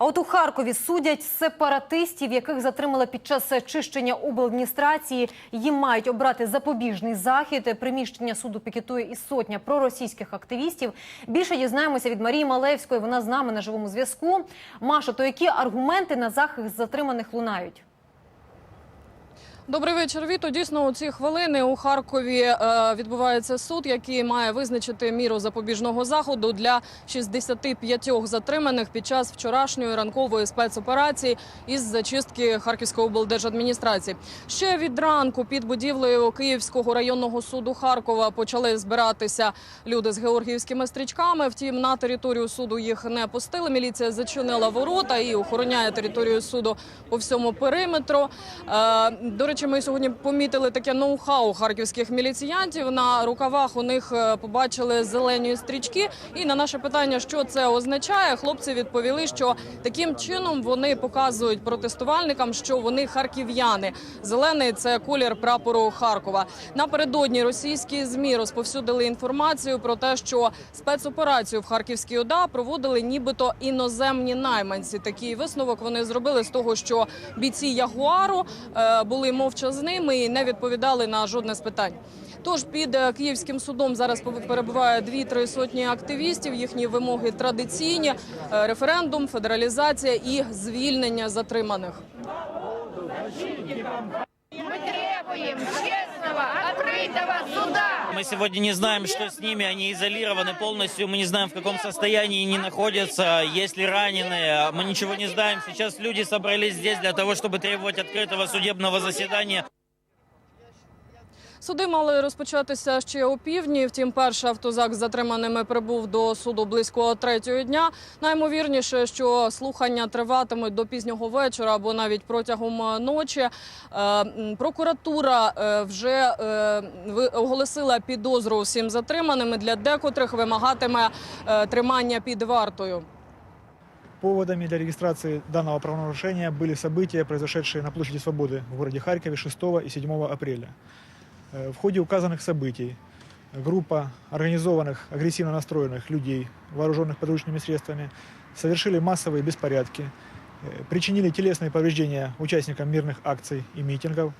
А от у Харкові судять сепаратистів, яких затримали під час чищення обладміністрації. Їм мають обрати запобіжний захід. Приміщення суду пікетує і сотня проросійських активістів. Більше дізнаємося від Марії Малевської. Вона з нами на живому зв'язку. Маша, то які аргументи на захист затриманих лунають? Добрий вечір. Віто. Дійсно, у ці хвилини у Харкові е, відбувається суд, який має визначити міру запобіжного заходу для 65 затриманих під час вчорашньої ранкової спецоперації із зачистки Харківської облдержадміністрації. Ще від ранку під будівлею Київського районного суду Харкова почали збиратися люди з георгіївськими стрічками. Втім, на територію суду їх не пустили. Міліція зачинила ворота і охороняє територію суду по всьому периметру. Е, До речі, ми сьогодні помітили таке ноу-хау харківських міліціянтів. На рукавах у них е, побачили зелені стрічки. І на наше питання, що це означає, хлопці відповіли, що таким чином вони показують протестувальникам, що вони харків'яни. Зелений це колір прапору Харкова. Напередодні російські змі розповсюдили інформацію про те, що спецоперацію в Харківській ОДА проводили нібито іноземні найманці. Такий висновок вони зробили з того, що бійці Ягуару е, були мовчазними і не відповідали на жодне з питань. Тож під е, київським судом зараз перебуває дві-три сотні активістів. Їхні вимоги традиційні: е, референдум, федералізація і звільнення затриманих. Ми требуем открытого суда. Мы сегодня не знаем, что с ними. Они изолированы полностью. Мы не знаем, в каком состоянии они находятся, есть ли раненые. Мы ничего не знаем. Сейчас люди собрались здесь для того, чтобы требовать открытого судебного заседания. Суди мали розпочатися ще о півдні. Втім, перший автозак з затриманими прибув до суду близько третього дня. Наймовірніше, що слухання триватимуть до пізнього вечора або навіть протягом ночі. Е, м, Прокуратура е, вже е, ви- оголосила підозру усім затриманими. Для декотрих вимагатиме е, тримання під вартою. Поводами для регистрации данного правонарушения были события, произошедшие на площади Свободы в городе Харькове 6 и 7 апреля. Э, В ходе указанных событий группа организованных, агрессивно настроенных людей, вооруженных подручными средствами, совершили массовые беспорядки, э, причинили телесные повреждения участникам мирных акций и митингов,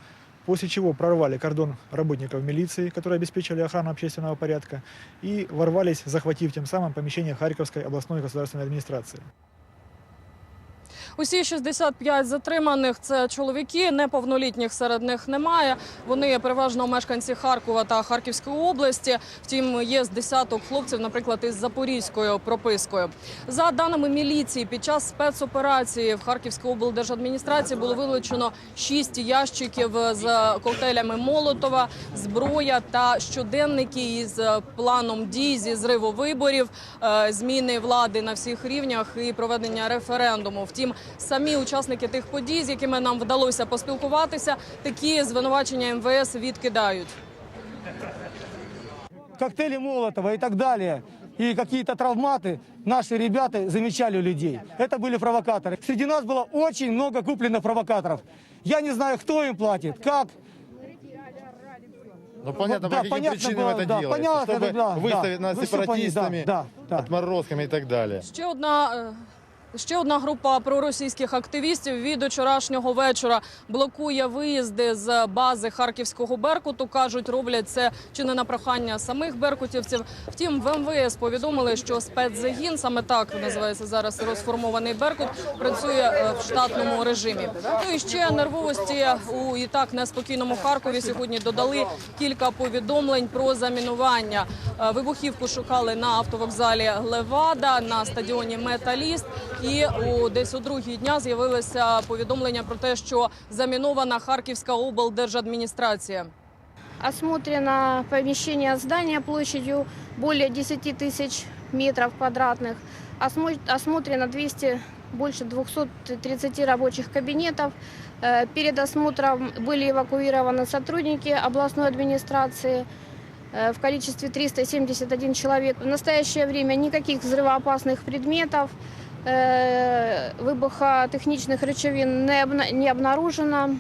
после чего прорвали кордон работников милиции, которые обеспечивали охрану общественного порядка, и ворвались, захватив тем самым помещение Харьковской областной государственной администрации. Усі 65 затриманих це чоловіки, неповнолітніх серед них немає. Вони переважно мешканці Харкова та Харківської області. Втім, є з десяток хлопців, наприклад, із запорізькою пропискою. За даними міліції, під час спецоперації в Харківській облдержадміністрації було вилучено 6 ящиків з коктейлями Молотова, зброя та щоденники із планом дій зі зриву виборів, е, зміни влади на всіх рівнях і проведення референдуму. Втім, самі учасники тих подій, з якими нам вдалося поспілкуватися, такі звинувачення МВС відкидають. коктейли Молотова и так далее, и какие-то травматы, наши ребята замечали у людей. Это были провокаторы. Среди нас было очень много купленных провокаторов. Я не знаю, кто им платит, как. Ну понятно, Да, по каким понятно причинам было, это да, делается, понятно, чтобы да, выставить да. нас Вы всё поняли, сепаратистами, да, да, да. отморозками и так далее. Ще одна. Ще одна група проросійських активістів від вчорашнього вечора блокує виїзди з бази харківського беркуту. кажуть, роблять це чи не на прохання самих беркутівців. Втім, в МВС повідомили, що спецзагін саме так називається зараз розформований беркут, працює е, в штатному режимі. Ну і ще нервовості у і так неспокійному Харкові сьогодні додали кілька повідомлень про замінування. Е, Вибухівку шукали на автовокзалі Левада, на стадіоні Металіст. І у десь у другій дня з'явилося повідомлення про те, що замінована Харківська облдержадміністрація. Осмотрено помещение здания площадью более 10 тысяч метров квадратных. Осмо- Осмотрено 200, больше 230 рабочих кабинетов. Э, Перед осмотром были эвакуированы сотрудники областной администрации э, в количестве 371 человек. В настоящее время никаких взрывоопасных предметов, э, выбухотехничных речовин не обна- не обнаружено.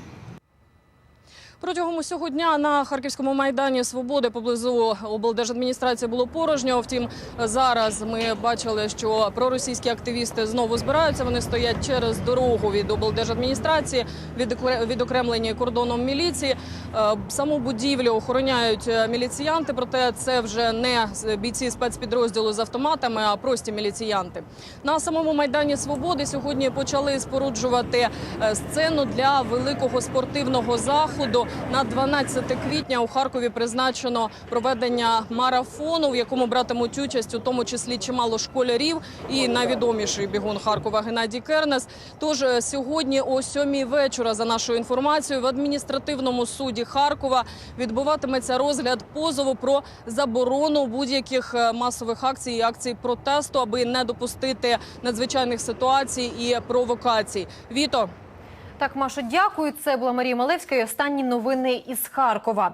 Протягом усього дня на харківському майдані Свободи поблизу облдержадміністрації було порожньо. Втім, зараз ми бачили, що проросійські активісти знову збираються. Вони стоять через дорогу від облдержадміністрації, відокре- відокремлені кордоном міліції. Е, Саму будівлю охороняють міліціянти, проте це вже не бійці спецпідрозділу з автоматами, а прості міліціянти. На самому майдані Свободи сьогодні почали споруджувати е, сцену для великого спортивного заходу. На 12 квітня у Харкові призначено проведення марафону, в якому братимуть участь у тому числі чимало школярів і найвідоміший бігун Харкова Геннадій Кернес. Тож е, сьогодні о сьомій вечора, за нашою інформацією, в адміністративному суді Харкова відбуватиметься розгляд позову про заборону будь-яких е, масових акцій і акцій протесту, аби не допустити надзвичайних ситуацій і провокацій. Віто. Так, Маша, дякую. Це була Марія Малевська. і Останні новини із Харкова.